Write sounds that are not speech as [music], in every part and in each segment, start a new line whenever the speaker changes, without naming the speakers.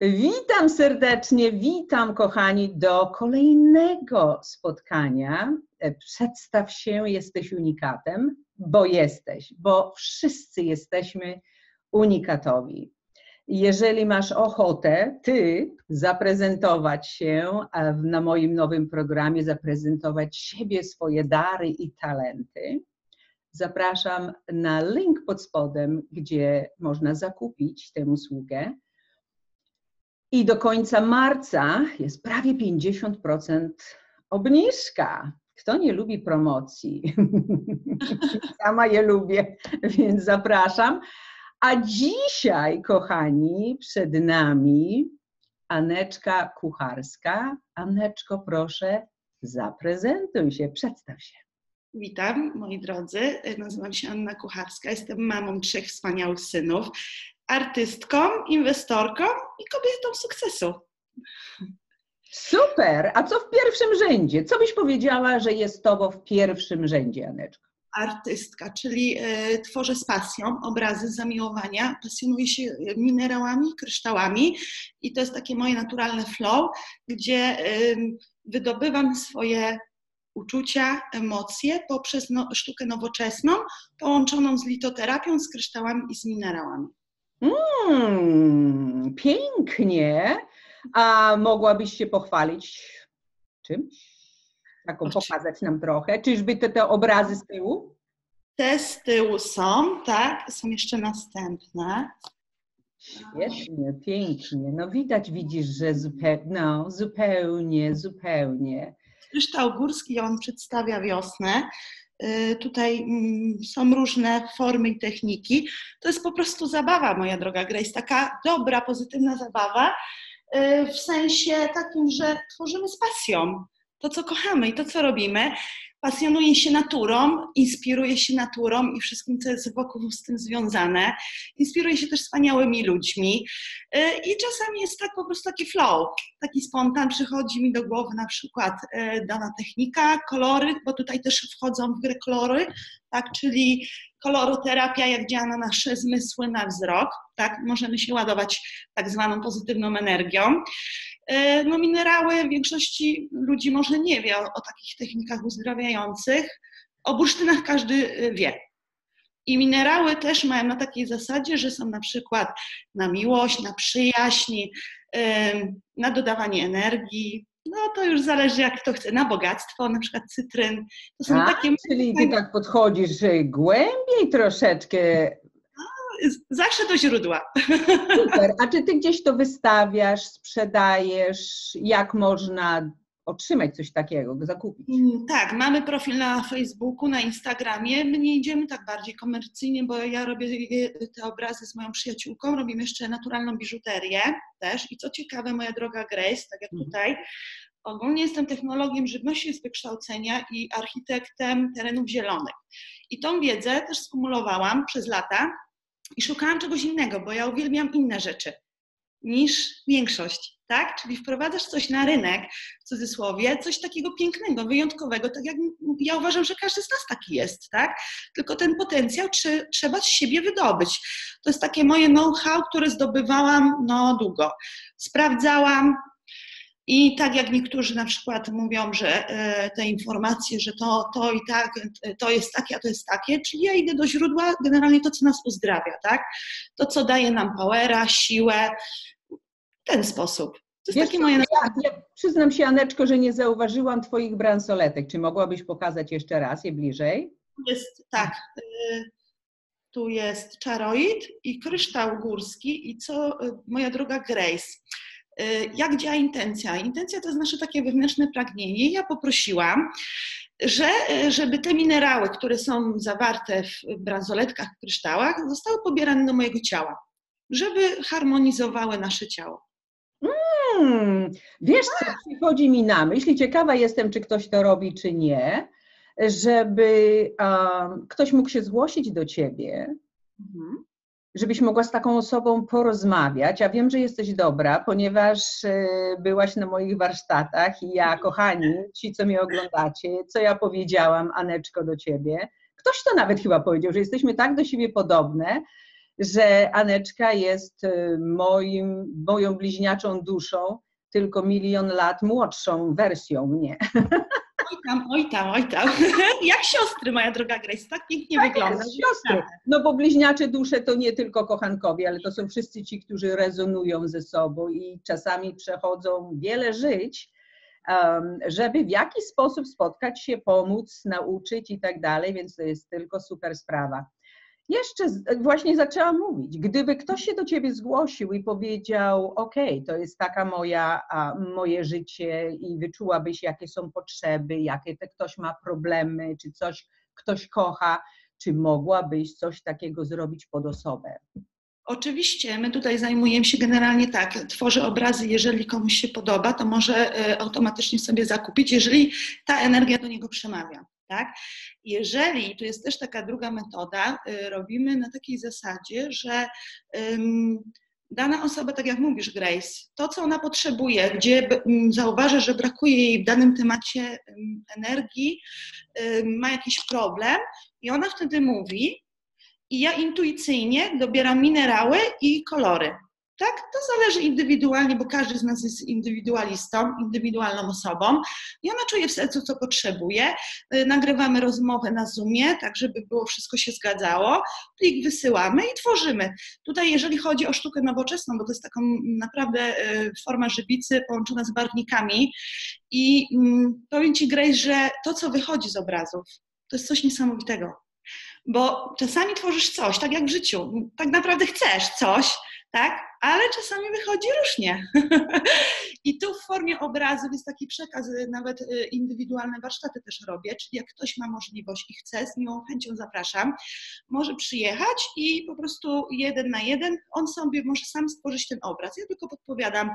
Witam serdecznie, witam kochani do kolejnego spotkania. Przedstaw się, jesteś unikatem, bo jesteś, bo wszyscy jesteśmy unikatowi. Jeżeli masz ochotę, ty zaprezentować się na moim nowym programie, zaprezentować siebie, swoje dary i talenty, zapraszam na link pod spodem, gdzie można zakupić tę usługę. I do końca marca jest prawie 50% obniżka. Kto nie lubi promocji? [laughs] Sama je lubię, więc zapraszam. A dzisiaj, kochani, przed nami Aneczka Kucharska. Aneczko, proszę, zaprezentuj się, przedstaw się.
Witam, moi drodzy. Nazywam się Anna Kucharska. Jestem mamą trzech wspaniałych synów, artystką, inwestorką i kobietą sukcesu.
Super! A co w pierwszym rzędzie? Co byś powiedziała, że jest tobą w pierwszym rzędzie, Aneczko?
Artystka, czyli y, tworzę z pasją obrazy z zamiłowania. Pasjonuję się minerałami, kryształami i to jest takie moje naturalne flow, gdzie y, wydobywam swoje uczucia, emocje poprzez no, sztukę nowoczesną, połączoną z litoterapią, z kryształami i z minerałami.
Mm, pięknie. A mogłabyś się pochwalić czymś? Taką pokazać nam trochę. Czyżby te, te obrazy z tyłu?
Te z tyłu są, tak. Są jeszcze następne.
Świetnie, pięknie. No widać, widzisz, że zupełnie, no, zupełnie, zupełnie.
Kryształ górski, on przedstawia wiosnę. Y, tutaj mm, są różne formy i techniki. To jest po prostu zabawa, moja droga Grace, taka dobra, pozytywna zabawa, y, w sensie takim, że tworzymy z pasją to, co kochamy i to, co robimy pasjonuje się naturą, inspiruje się naturą i wszystkim, co jest wokół z tym związane. Inspiruje się też wspaniałymi ludźmi y, i czasami jest tak po prostu taki flow, taki spontan, przychodzi mi do głowy na przykład y, dana technika, kolory, bo tutaj też wchodzą w grę kolory, tak, czyli koloroterapia, jak działa na nasze zmysły, na wzrok, tak, możemy się ładować tak zwaną pozytywną energią. Y, no minerały w większości ludzi może nie wie o, o takich technikach uzdrawiających. O bursztynach każdy y, wie. I minerały też mają na takiej zasadzie, że są na przykład na miłość, na przyjaźń, na dodawanie energii. No to już zależy jak kto chce, na bogactwo, na przykład cytryn. To
są A, takie... Czyli ty tak podchodzisz głębiej troszeczkę
zawsze do źródła.
Super. A czy ty gdzieś to wystawiasz, sprzedajesz? Jak można otrzymać coś takiego, zakupić?
Mm, tak, mamy profil na Facebooku, na Instagramie. My nie idziemy tak bardziej komercyjnie, bo ja robię te obrazy z moją przyjaciółką, robimy jeszcze naturalną biżuterię też. I co ciekawe, moja droga Grace, tak jak mhm. tutaj, ogólnie jestem technologiem żywności z wykształcenia i architektem terenów zielonych. I tą wiedzę też skumulowałam przez lata i szukałam czegoś innego, bo ja uwielbiam inne rzeczy niż większość, tak? Czyli wprowadzasz coś na rynek, w cudzysłowie, coś takiego pięknego, wyjątkowego, tak jak ja uważam, że każdy z nas taki jest, tak? Tylko ten potencjał czy, trzeba z siebie wydobyć. To jest takie moje know-how, które zdobywałam no długo. Sprawdzałam, i tak jak niektórzy na przykład mówią, że e, te informacje, że to, to i tak, to jest takie, a to jest takie, czyli ja idę do źródła, generalnie to, co nas uzdrawia, tak? To, co daje nam powera, siłę, w ten sposób. To jest takie moje... Ja,
ja przyznam się, Aneczko, że nie zauważyłam Twoich bransoletek. Czy mogłabyś pokazać jeszcze raz je bliżej?
Jest, tak. E, tu jest czaroid i kryształ górski i co, e, moja droga Grace, jak działa intencja? Intencja to jest nasze takie wewnętrzne pragnienie. Ja poprosiłam, że, y, żeby te minerały, które są zawarte w bransoletkach, w kryształach, zostały pobierane do mojego ciała, żeby harmonizowały nasze ciało.
Hmm, wiesz, co przychodzi mi na myśl, ciekawa jestem, czy ktoś to robi, czy nie, żeby um, ktoś mógł się zgłosić do ciebie mhm żebyś mogła z taką osobą porozmawiać. Ja wiem, że jesteś dobra, ponieważ e, byłaś na moich warsztatach i ja, kochani, ci, co mnie oglądacie, co ja powiedziałam, Aneczko, do ciebie, ktoś to nawet chyba powiedział, że jesteśmy tak do siebie podobne, że Aneczka jest y, moim, moją bliźniaczą duszą, tylko milion lat młodszą wersją mnie. [laughs]
Oj tam, oj tam, oj tam. [laughs] Jak siostry, moja droga Grace, tak pięknie tak wygląda.
Jest, siostry. No bo bliźniacze dusze to nie tylko kochankowie, ale to są wszyscy ci, którzy rezonują ze sobą i czasami przechodzą wiele żyć, żeby w jakiś sposób spotkać się, pomóc, nauczyć i tak dalej, więc to jest tylko super sprawa. Jeszcze właśnie zaczęłam mówić, gdyby ktoś się do ciebie zgłosił i powiedział, ok, to jest taka moja, moje życie i wyczułabyś, jakie są potrzeby, jakie te ktoś ma problemy, czy coś ktoś kocha, czy mogłabyś coś takiego zrobić pod osobę?
Oczywiście, my tutaj zajmujemy się generalnie tak, tworzę obrazy, jeżeli komuś się podoba, to może e, automatycznie sobie zakupić, jeżeli ta energia do niego przemawia. Tak? Jeżeli, tu jest też taka druga metoda, y, robimy na takiej zasadzie, że um, dana osoba, tak jak mówisz, Grace, to co ona potrzebuje, gdzie zauważa, że brakuje jej w danym temacie energii, ma jakiś problem, i ona wtedy mówi, i ja intuicyjnie dobieram minerały i kolory. Tak, to zależy indywidualnie, bo każdy z nas jest indywidualistą, indywidualną osobą i ona czuje w sercu, co potrzebuje. Y, nagrywamy rozmowę na Zoomie, tak żeby było wszystko się zgadzało. Plik wysyłamy i tworzymy. Tutaj, jeżeli chodzi o sztukę nowoczesną, bo to jest taką naprawdę y, forma żywicy połączona z barwnikami i mm, powiem Ci, Grace, że to, co wychodzi z obrazów, to jest coś niesamowitego. Bo czasami tworzysz coś, tak jak w życiu. Tak naprawdę chcesz coś, tak? Ale czasami wychodzi różnie. [laughs] I tu w formie obrazów jest taki przekaz, y, nawet y, indywidualne warsztaty też robię, czyli jak ktoś ma możliwość i chce, z miłą chęcią zapraszam, może przyjechać i po prostu jeden na jeden on sobie może sam stworzyć ten obraz. Ja tylko podpowiadam,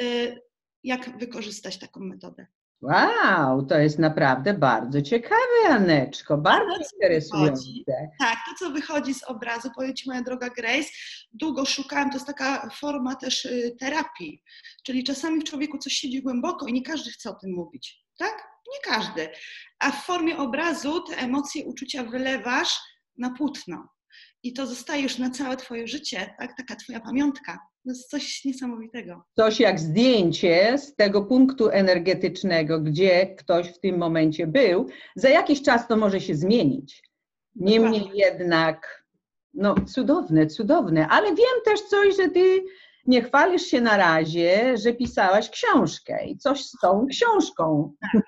y, jak wykorzystać taką metodę.
Wow, to jest naprawdę bardzo ciekawe, Aneczko, bardzo interesujące.
Tak, to co wychodzi z obrazu, powiem Ci moja droga Grace, długo szukałam, to jest taka forma też y, terapii, czyli czasami w człowieku coś siedzi głęboko i nie każdy chce o tym mówić, tak? Nie każdy. A w formie obrazu te emocje, uczucia wylewasz na płótno i to zostaje już na całe Twoje życie, tak? Taka Twoja pamiątka. To jest coś niesamowitego.
Coś jak zdjęcie z tego punktu energetycznego, gdzie ktoś w tym momencie był. Za jakiś czas to może się zmienić. Niemniej Dokładnie. jednak, no cudowne, cudowne. Ale wiem też coś, że ty nie chwalisz się na razie, że pisałaś książkę i coś z tą książką.
Tak.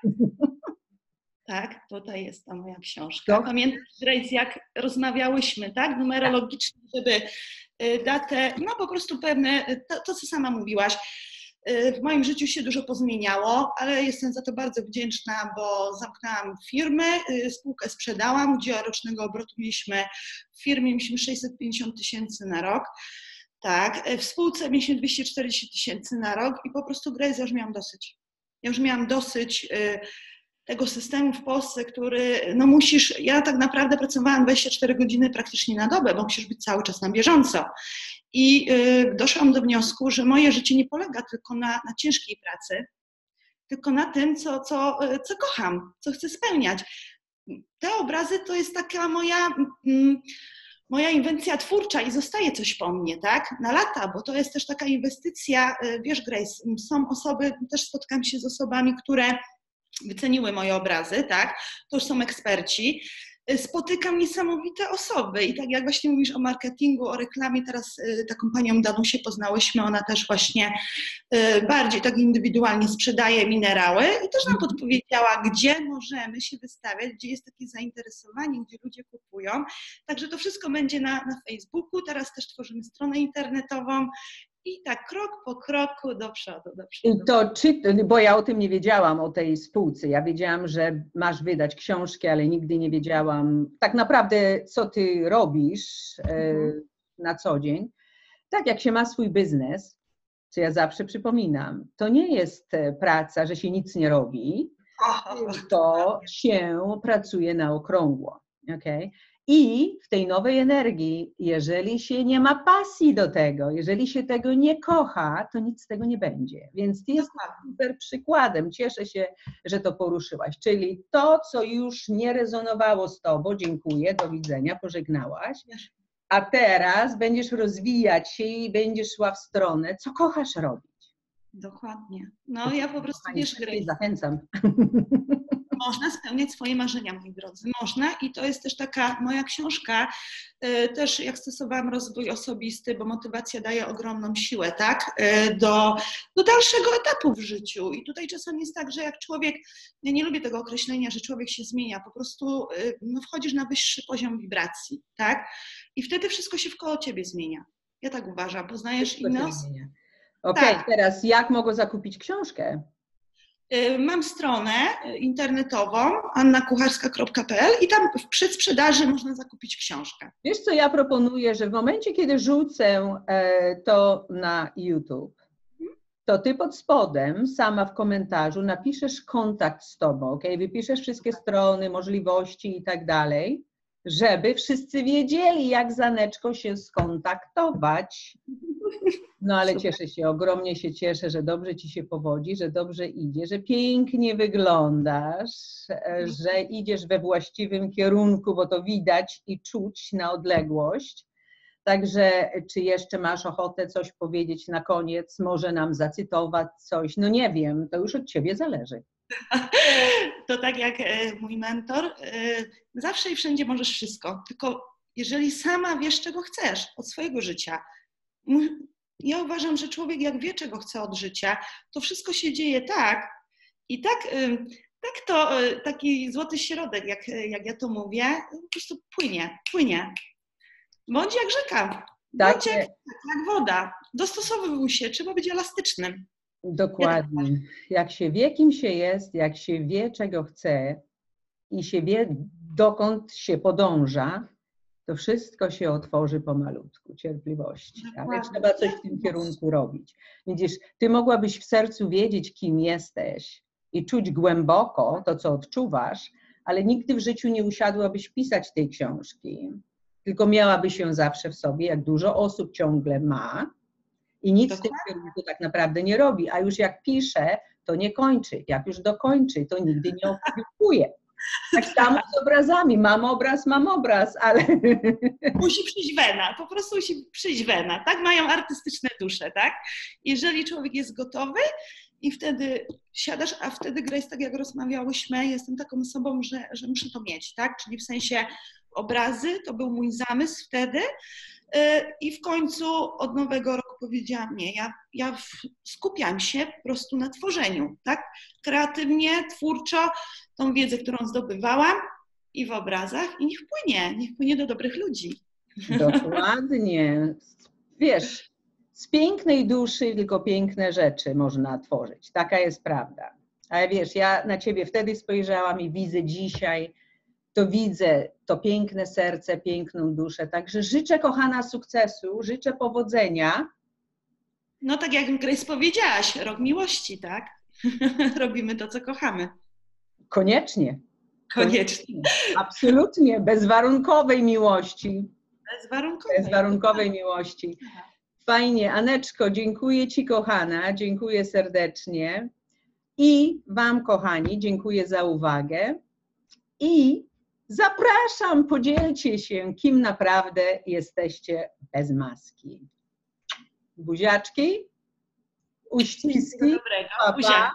Tak, tutaj jest ta moja książka. Pamiętasz, Grace, jak rozmawiałyśmy, tak, numerologicznie, żeby y, datę, no po prostu pewne, y, to, to co sama mówiłaś, y, w moim życiu się dużo pozmieniało, ale jestem za to bardzo wdzięczna, bo zamknęłam firmę, spółkę sprzedałam, gdzie rocznego obrotu mieliśmy w firmie mieliśmy 650 tysięcy na rok. Tak, w spółce mieliśmy 240 tysięcy na rok i po prostu Grace, ja już miałam dosyć. Ja już miałam dosyć tego systemu w Polsce, który, no musisz, ja tak naprawdę pracowałam 24 godziny praktycznie na dobę, bo musisz być cały czas na bieżąco. I y, doszłam do wniosku, że moje życie nie polega tylko na, na ciężkiej pracy, tylko na tym, co, co, y, co kocham, co chcę spełniać. Te obrazy to jest taka moja. Mm, moja inwencja twórcza i zostaje coś po mnie, tak? Na lata, bo to jest też taka inwestycja, y, wiesz, Grace, są osoby, też spotkam się z osobami, które wyceniły moje obrazy, tak? To już są eksperci. Spotykam niesamowite osoby i tak jak właśnie mówisz o marketingu, o reklamie, teraz y, taką panią Danusię poznałyśmy, ona też właśnie y, bardziej tak indywidualnie sprzedaje minerały i też nam mhm. podpowiedziała, gdzie możemy się wystawiać, gdzie jest takie zainteresowanie, gdzie ludzie kupują. Także to wszystko będzie na, na Facebooku, teraz też tworzymy stronę internetową i tak krok po kroku do przodu, do przodu.
I to czy, bo ja o tym nie wiedziałam, o tej spółce. Ja wiedziałam, że masz wydać książkę, ale nigdy nie wiedziałam tak naprawdę, co ty robisz e, mhm. na co dzień. Tak jak się ma swój biznes, co ja zawsze przypominam, to nie jest e, praca, że się nic nie robi, to się pracuje na okrągło. Okay? I w tej nowej energii, jeżeli się nie ma pasji do tego, jeżeli się tego nie kocha, to nic z tego nie będzie. Więc ty jesteś super przykładem. Cieszę się, że to poruszyłaś. Czyli to, co już nie rezonowało z tobą, dziękuję, do widzenia, pożegnałaś, a teraz będziesz rozwijać się i będziesz szła w stronę, co kochasz robić.
Dokładnie. No ja po prostu, wiesz, Grace,
Zachęcam. [laughs]
można spełniać swoje marzenia, moi drodzy. Można i to jest też taka moja książka, y, też jak stosowałam rozwój osobisty, bo motywacja daje ogromną siłę, tak, y, do, do dalszego etapu w życiu. I tutaj czasami jest tak, że jak człowiek, ja nie lubię tego określenia, że człowiek się zmienia, po prostu y, no, wchodzisz na wyższy poziom wibracji, tak, i wtedy wszystko się wkoło ciebie zmienia. Ja tak uważam, poznajesz inne osoby.
Okej,
Tak.
teraz jak mogę zakupić książkę?
Y, Mam stronę y, internetową annakucharska.pl i tam w przedsprzedaży można zakupić książkę.
Wiesz, co ja proponuję, że w momencie, kiedy rzucę e, to na YouTube, to ty pod spodem, sama w komentarzu, napiszesz kontakt z tobą, ok? Wypiszesz wszystkie strony, możliwości i tak dalej, żeby wszyscy wiedzieli, jak zaneczko się skontaktować. No ale
Super.
cieszę się, ogromnie się cieszę, że dobrze ci się powodzi, że dobrze idzie, że pięknie wyglądasz, że idziesz we właściwym kierunku, bo to widać i czuć na odległość. Także czy jeszcze masz ochotę coś powiedzieć na koniec, może nam zacytować coś? No nie wiem, to już od ciebie zależy. [laughs]
To tak jak e, mój mentor, e, zawsze i wszędzie możesz wszystko, tylko jeżeli sama wiesz, czego chcesz od swojego życia. Ja uważam, że człowiek jak wie, czego chce od życia, to wszystko się dzieje tak i tak, e, tak to, taki złoty środek, jak, jak ja to mówię, po prostu płynie, płynie. Bądź jak rzeka,
Tak,
bądź jak, jak woda. Dostosowuj się, trzeba być elastycznym.
Dokładnie. Jak się wie, kim się jest, jak się wie, czego chce i się wie, dokąd się podąża, to wszystko się otworzy pomalutku, cierpliwości. Ale trzeba coś w tym kierunku robić. Widzisz, ty mogłabyś w sercu wiedzieć, kim jesteś i czuć głęboko to, co odczuwasz, ale nigdy w życiu nie usiadłabyś pisać tej książki, tylko miałabyś ją zawsze w sobie, jak dużo osób ciągle ma i nic w tym kierunku tak naprawdę nie robi, a już jak pisze, to nie kończy. Jak już dokończy, to nigdy nie opublikuje. Tak samo z obrazami. Mam obraz, mam obraz, ale [laughs]
musi przyjść wena, po prostu musi przyjść wena. Tak mają artystyczne dusze, tak? Jeżeli człowiek jest gotowy i wtedy siadasz, a wtedy Grace, tak jak rozmawiałyśmy, jestem taką osobą, że, że muszę to mieć, tak? Czyli w sensie obrazy, to był mój zamysł wtedy yy, i w końcu od nowego roku powiedziałam, nie, ja, ja skupiam się po prostu na tworzeniu, tak? Kreatywnie, twórczo, tą wiedzę, którą zdobywałam i w obrazach i niech płynie, niech płynie do dobrych ludzi.
dokładnie. Wiesz, z pięknej duszy tylko piękne rzeczy można tworzyć. Taka jest prawda. Ale wiesz, ja na ciebie wtedy spojrzałam i widzę dzisiaj, to widzę to piękne serce, piękną duszę. Także życzę, kochana, sukcesu, życzę powodzenia.
No tak jak Grace powiedziałaś, rok miłości, tak? [laughs] Robimy to, co kochamy.
Koniecznie.
Koniecznie.
Absolutnie, bezwarunkowej miłości.
Bezwarunkowo.
Bezwarunkowej miłości. Fajnie. Aneczko, dziękuję Ci, kochana, dziękuję serdecznie. I Wam, kochani, dziękuję za uwagę. I zapraszam, podzielcie się, kim naprawdę jesteście bez maski. Buziaczki, uściski
Dobrego.
Pa, pa.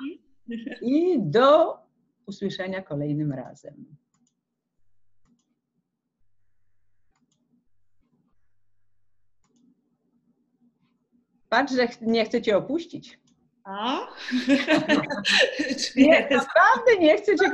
I do usłyszenia kolejnym razem. Patrz, że nie chcę Cię opuścić.
O.
Nie, [laughs] naprawdę nie chcę Cię